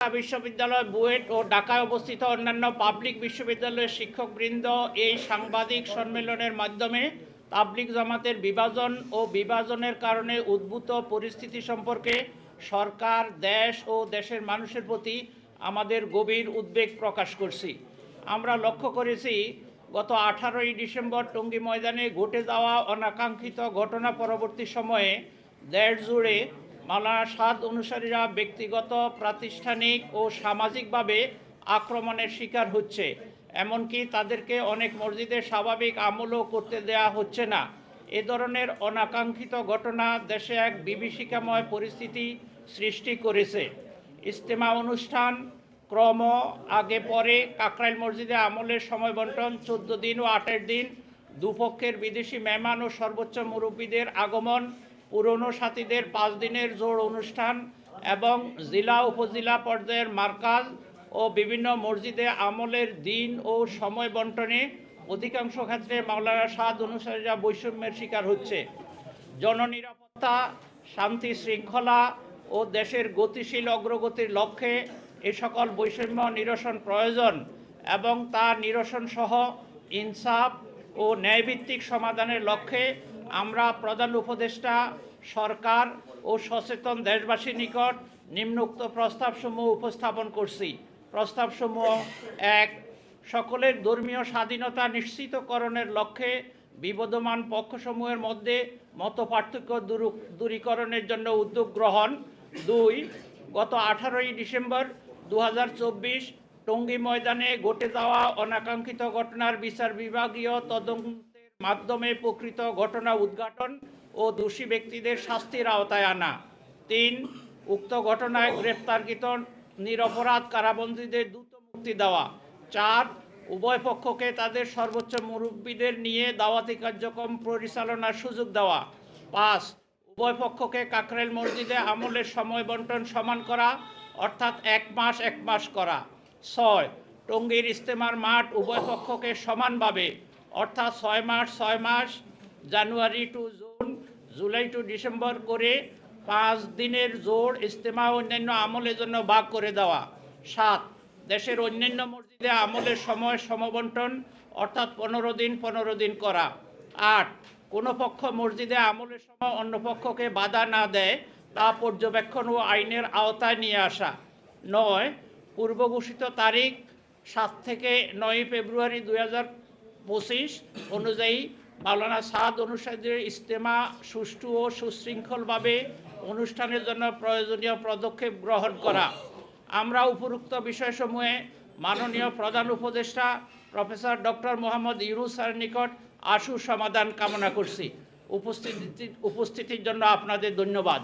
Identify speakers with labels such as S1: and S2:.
S1: বিশ্ববিদ্যালয়, বুয়েট ও ঢাকায় অবস্থিত অন্যান্য পাবলিক বিশ্ববিদ্যালয়ের শিক্ষকবৃন্দ এই সাংবাদিক সম্মেলনের মাধ্যমে তাবলিক জামাতের বিভাজন ও বিভাজনের কারণে উদ্ভূত পরিস্থিতি সম্পর্কে সরকার, দেশ ও দেশের মানুষের প্রতি আমাদের গভীর উদ্বেগ প্রকাশ করছি। আমরা লক্ষ্য করেছি, গত আঠারোই ডিসেম্বর টঙ্গী ময়দানে ঘটে যাওয়া অনাকাঙ্ক্ষিত ঘটনা পরবর্তী সময়ে দেশ জুড়ে মাওলানা সাদ অনুসারীরা ব্যক্তিগত, প্রাতিষ্ঠানিক ও সামাজিকভাবে আক্রমণের শিকার হচ্ছে। এমনকি তাদেরকে অনেক মসজিদে স্বাভাবিক আমলও করতে দেয়া হচ্ছে না। এ ধরনের অনাকাঙ্ক্ষিত ঘটনা দেশে এক বিভীষিকাময় পরিস্থিতি সৃষ্টি করেছে। ইজতেমা অনুষ্ঠান ক্রম আগে পরে কাকরাইল মসজিদে আমলের সময় বন্টন, চোদ্দ দিন ও আটের দিন। দুপক্ষের বিদেশি মেহমান ও সর্বোচ্চ মুরব্বীদের আগমন পুরনো সাথীদের পাঁচ দিনের জোর অনুষ্ঠান এবং জেলা, উপজেলা পর্যায়ের মার্কাজ ও বিভিন্ন মসজিদে আমলের দিন ও সময় বন্টনে অধিকাংশ ক্ষেত্রে মাওলানা সাদ অনুসারীরা বৈষম্যের শিকার হচ্ছে। জননিরাপত্তা, শান্তি শৃঙ্খলা ও দেশের গতিশীল অগ্রগতির লক্ষ্যে এ সকল বৈষম্য নিরসন প্রয়োজন এবং তা নিরসন সহ ইনসাফ ও ন্যায়ভিত্তিক সমাধানের লক্ষ্যে আমরা প্রধান উপদেষ্টা, সরকার ও সচেতন দেশবাসীর নিকট নিম্নোক্ত প্রস্তাবসমূহ উপস্থাপন করছি। প্রস্তাবসমূহ এক, সকলের ধর্মীয় স্বাধীনতা নিশ্চিতকরণের লক্ষ্যে বিবদমান পক্ষসমূহের মধ্যে মত পার্থক্য দূর- দূরীকরণের জন্য উদ্যোগ গ্রহণ। দুই, গত আঠারোই ডিসেম্বর দু টঙ্গী ময়দানে ঘটে যাওয়া অনাকাঙ্ক্ষিত ঘটনার বিচার বিভাগীয় তদন্তের মাধ্যমে প্রকৃত ঘটনা উদ্ঘাটন ও দোষী ব্যক্তিদের শাস্তির আওতায় আনা। তিন, উক্ত ঘটনায় গ্রেপ্তারকৃত নিরপরাধ কারাবন্দীদের দ্রুত মুক্তি দেওয়া। চার, উভয় পক্ষকে তাদের সর্বোচ্চ মুরব্বীদের নিয়ে দাওয়াতি কার্যক্রম পরিচালনার সুযোগ দেওয়া। পাঁচ, উভয় পক্ষকে কাকরাইল মসজিদে আমলের সময় বন্টন সমান করা, অর্থাৎ এক মাস এক মাস করা। ছয়, টঙ্গীর ইস্তেমার মাঠ উভয় পক্ষকে সমানভাবে অর্থাৎ ছয় মাস ছয় মাস January to June, July to December করে পাঁচ দিনের জোর ইস্তেমা ও অন্যান্য আমলের জন্য ভাগ করে দেওয়া। সাত, দেশের অন্যান্য মসজিদে আমলের সময় সমবন্টন, অর্থাৎ পনেরো দিন পনেরো দিন করা। আট, কোনো পক্ষ মসজিদে আমলের সময় অন্য পক্ষকে বাধা না দেয়, তা পর্যবেক্ষণ ও আইনের আওতায় নিয়ে আসা। নয় পূর্ব ঘোষিত তারিখ, সাত থেকে নয় ফেব্রুয়ারি দুই হাজার পঁচিশ অনুযায়ী মাওলানা সাদ অনুসারীদের ইজতেমা সুষ্ঠু ও সুশৃঙ্খলভাবে অনুষ্ঠানের জন্য প্রয়োজনীয় পদক্ষেপ গ্রহণ করা। আমরা উপরোক্ত বিষয়সমূহে মাননীয় প্রধান উপদেষ্টা প্রফেসর ডক্টর মোহাম্মদ ইউনুস স্যারের নিকট আশু সমাধান কামনা করছি। উপস্থিতি, উপস্থিতির জন্য আপনাদের ধন্যবাদ।